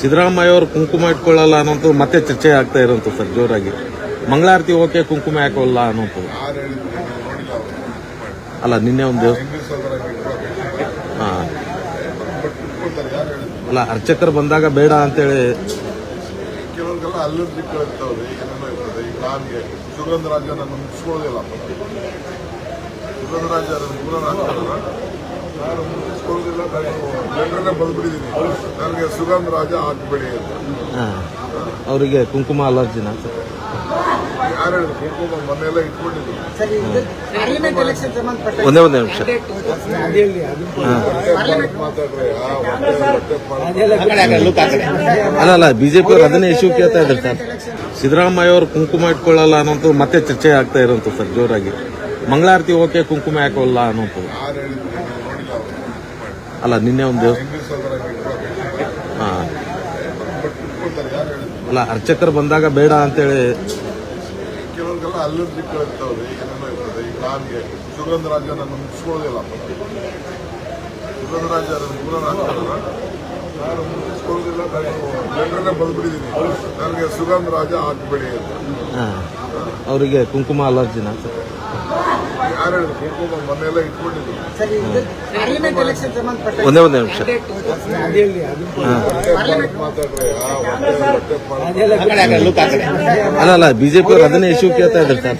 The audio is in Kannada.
ಸಿದ್ದರಾಮಯ್ಯ ಅವರು ಕುಂಕುಮ ಇಟ್ಕೊಳ್ಳಲ್ಲ ಅನ್ನೋದು ಮತ್ತೆ ಚರ್ಚೆ ಆಗ್ತಾ ಇರೋಂಥ ಸರ್, ಜೋರಾಗಿ. ಮಂಗಳಾರತಿ ಓಕೆ, ಕುಂಕುಮ ಹಾಕೋಲ್ಲ ಅನ್ನೋಂಥದ್ದು. ಅಲ್ಲ, ನಿನ್ನೆ ಒಂದು ಹಾ. ಅಲ್ಲ, ಅರ್ಚಕರು ಬಂದಾಗ ಬೇಡ ಅಂತೇಳಿ ಕೆಲವ್ರಿಗೆಲ್ಲ ಅಲರ್ಜಿಕ್ ಇರ್ತವೆ ಏನೇನೋ ಇರ್ತದೆ. ಈಗ ನನಗೆ ಸುಗಂಧ ರಾಜ ನಾನು ಮುಗಿಸ್ಕೊಳ್ಳೋದಿಲ್ಲ ಸುಗಂಧ ರಾಜ ದೂರ ನಾನು ಮುಗಿಸ್ಕೊಳ್ಳೋದಿಲ್ಲ ಜನರನ್ನೇ ಬಂದ್ಬಿಟ್ಟಿದ್ದೀನಿ ನನಗೆ ಸುಗಂಧ ರಾಜ ಹಾಕ್ಬೇಡಿ ಅಂತ. ಹಾ. ಅವರಿಗೆ ಕುಂಕುಮ ಅಲರ್ಜಿನ? ಯಾರು ಹೇಳಿದ್ರು? ಕುಂಕುಮ ಮನೆಯೆಲ್ಲ ಇಟ್ಕೊಂಡಿದ್ರು ಒಂದೇ ಒಂದೇ ನಿಮಿಷ. ಮಾತಾಡ್ರೆ ಆ ಅಲ್ಲ ಅಲ್ಲ ಬಿಜೆಪಿ ಅವರು ಅದನ್ನೇ ಇಶ್ಯೂ ಕೇಳ್ತಾ ಇದ್ದಾರೆ ಸರ್. ಸಿದ್ದರಾಮಯ್ಯ ಅವರು ಕುಂಕುಮ ಇಟ್ಕೊಳ್ಳಲ್ಲ ಅನ್ನೋದು ಮತ್ತೆ ಚರ್ಚೆ ಆಗ್ತಾ ಇರೋಂಥ ಸರ್ ಜೋರಾಗಿ. ಮಂಗಳಾರತಿ ಓಕೆ ಕುಂಕುಮ ಯಾಕೋಲ್ಲ ಅನ್ನೋದು ಯಾರು ಹೇಳಿದ್ರು? ಅಲ್ಲ ನಿನ್ನೆ ಒಂದು ಹಾ. ಅಲ್ಲ ಅರ್ಚಕರು ಬಂದಾಗ ಬೇಡ ಅಂತೇಳಿ ಕೆಲವ್ರಿಗೆಲ್ಲ ಅಲರ್ಜಿಕ್ ಇರ್ತವೆ ಏನೇನೋ ಇರ್ತದೆ. ಈಗ ನನಗೆ ಸುಗಂಧ ರಾಜ ನಾನು ಮುಗಿಸ್ಕೊಳ್ಳೋದಿಲ್ಲ ಸುಗಂಧ ರಾಜ ದೂರ ನಾನು ಮುಗಿಸ್ಕೊಳ್ಳೋದಿಲ್ಲ ನಾನು ಬಂದ್ಬಿಟ್ಟಿದ್ದೀನಿ. ನನಗೆ ಸುಗಂಧ ರಾಜ ಹಾಕ್ಬೇಡಿ ಅಂತ. ಹಾ. ಅವರಿಗೆ ಕುಂಕುಮ ಅಲರ್ಜಿನ? ಯಾರು ಹೇಳಿದ್ರು ಕುಂಕುಮ ಇಟ್ಕೊಂಡಿದ್ರು. ಒಂದೇ ಒಂದೇ ನಿಮಿಷ. ಮಾತಾಡ್ರೆ ಅಲ್ಲ ಅಲ್ಲ ಬಿಜೆಪಿ ಅವರು ಅದನ್ನೇ ಇಶ್ಯೂ ಕೇಳ್ತಾ ಇದ್ದಾರೆ ಸರ್